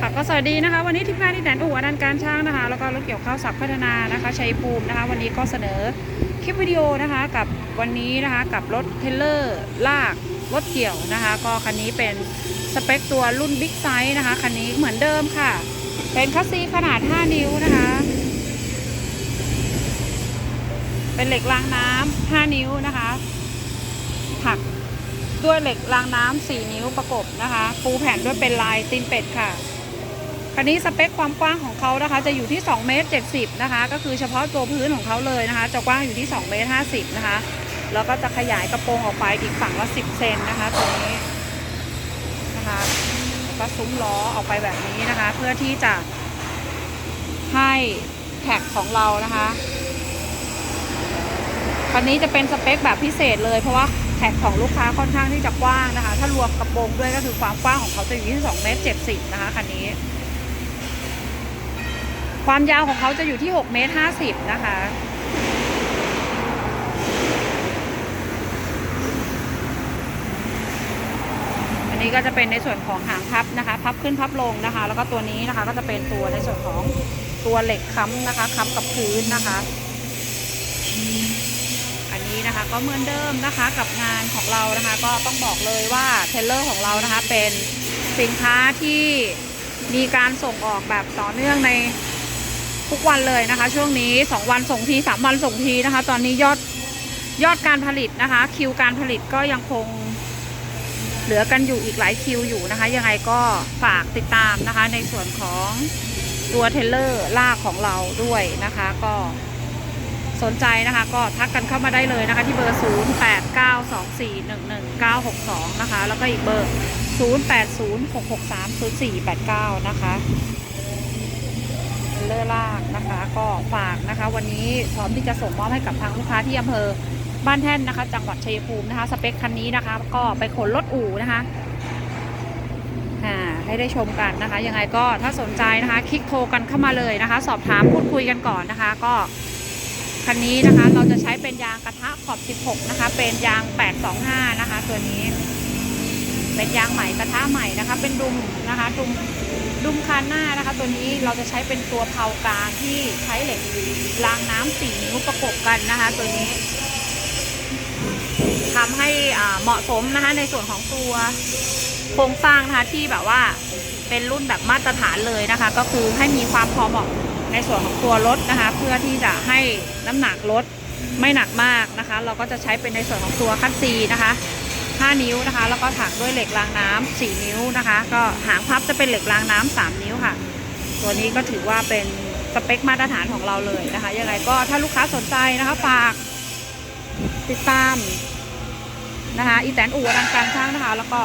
ค่ะก็สวัสดีนะคะ วันนี้ทีมงานที่แดนอู่อนันต์การช่างนะคะ แล้วก็รถเกี่ยวข้าวสักพัฒนานะคะชัยภูมินะคะ วันนี้ก็เสนอคลิปวิดีโอนะคะกับวันนี้นะคะกับรถเทรลเลอร์ลากรถเกี่ยวนะคะ ก็คันนี้เป็นสเปคตัวรุ่นบิ๊กไซส์นะคะคันนี้เหมือนเดิมค่ะ เป็นคัสซีขนาด 5 นิ้วนะคะ เป็นเหล็กรางน้ำ5นิ้วนะคะถักด้วยเหล็กรางน้ำ4นิ้วประกบนะคะปูแผ่นด้วยเป็นลายตีนเป็ดค่ะ คันนี้สเปคความกว้างของเขานะคะ จะอยู่ที่2เมตร70นะคะ ก็คือเฉพาะตัวพื้นของเขาเลยนะคะ จะกว้างอยู่ที่2เมตร50นะคะ แล้วก็จะขยายกระโปรงออกไปอีกฝั่งละ10เซนนะคะ ตัวนี้นะคะแล้วก็ซุ้มล้อออกไปแบบนี้นะคะ เพื่อที่จะให้แท็กของเรานะคะคันนี้จะเป็นสเปคแบบพิเศษเลย เพราะว่าแท็กของลูกค้าค่อนข้างที่จะกว้างนะคะ ถ้ารวมกระโปรงด้วยก็คือความกว้างของเขาจะอยู่ที่2เมตร70นะคะคันนี้ ความยาวของเขาจะอยู่ที่6เมตร50 นะคะ อันนี้ก็จะเป็นในส่วนของหางพับนะคะ พับขึ้นพับลงนะคะ แล้วก็ตัวนี้นะคะก็จะเป็นตัวในส่วนของตัวเหล็กค้ำนะคะค้ำกับพื้นนะคะ อันนี้นะคะก็เหมือนเดิมนะคะกับงานของเรานะคะ ก็ต้องบอกเลยว่าเทรลเลอร์ของเรานะคะเป็นสินค้าที่มีการส่งออกแบบต่อเนื่องใน ทุกวันเลยนะคะ ช่วงนี้ 2 วันส่งที 3 วันส่งทีนะคะ ตอนนี้ยอดยอดการผลิตนะคะ คิวการผลิตก็ยังคงเหลือกันอยู่อีกหลายคิวอยู่นะคะ ยังไงก็ฝากติดตามนะคะ ในส่วนของตัวเทเลอร์ลากของเราด้วยนะคะ ก็สนใจนะคะ ก็ทักกันเข้ามาได้เลยนะคะ ที่เบอร์ 0892411962 นะคะ แล้วก็อีกเบอร์ 0806630489 นะคะ เลอร์ลากนะคะ ก็ฝากนะคะ วันนี้พร้อมที่จะส่งมอบให้กับทางลูกค้าที่อำเภอบ้านแท่นนะคะ จังหวัดชัยภูมินะคะ สเปคคันนี้นะคะ ก็ไปขนรถอู่นะคะให้ได้ชมกันนะคะ ยังไงก็ถ้าสนใจนะคะ คลิกโทรกันเข้ามาเลยนะคะ สอบถามพูดคุยกันก่อนนะคะ ก็คันนี้นะคะเราจะใช้เป็นยางกระทะขอบ 16 นะคะ เป็นยาง 825 นะคะ ตัวนี้ เป็นยางใหม่กระทะใหม่นะคะ เป็นดุมนะคะดุมดุมคานหน้านะคะ ตัวนี้เราจะใช้เป็นตัวเผากลางที่ใช้เหล็กรางน้ำสี่นิ้วประกบกันนะคะ ตัวนี้ทำให้เหมาะสมนะคะในส่วนของตัวโครงสร้างนะคะที่แบบว่าเป็นรุ่นแบบมาตรฐานเลยนะคะ ก็คือให้มีความพอเหมาะในส่วนของตัวรถนะคะ เพื่อที่จะให้น้ำหนักรถไม่หนักมากนะคะ เราก็จะใช้เป็นในส่วนของตัวคัตซีนะคะ 5 นิ้วนะคะ แล้วก็ถักด้วยเหล็กรางน้ำ4นิ้วนะคะ ก็หางพับจะเป็นเหล็กรางน้ำ3นิ้วค่ะ ตัวนี้ก็ถือว่าเป็นสเปคมาตรฐานของเราเลยนะคะยังไงก็ถ้าลูกค้าสนใจนะคะฝากติดตามนะคะอีแตนอู่รังการช่างนะคะ แล้วก็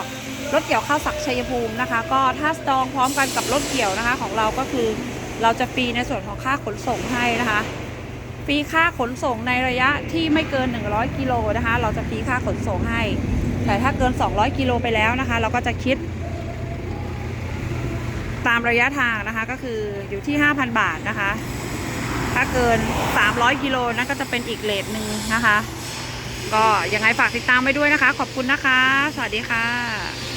รถเกี่ยวข้าวสักชัยภูมินะคะ ก็ถ้าสตองพร้อมกันกับรถเกี่ยวนะคะ ของเราก็คือเราจะฟรีในส่วนของค่าขนส่งให้นะคะฟรีค่าขนส่งในระยะที่ไม่เกิน 100 กิโลนะคะ เราจะฟรีค่าขนส่งให้ แต่ถ้าเกิน 200 กิโลไปแล้วนะคะ เราก็จะคิด ตามระยะทางนะคะ ก็คืออยู่ที่ 5,000 บาทนะคะ ถ้าเกิน 300 กิโลนั่นก็จะเป็นอีกเลทหนึ่งนะคะ ก็ยังไงฝากติดตามไปด้วยนะคะ ขอบคุณนะคะ สวัสดีค่ะ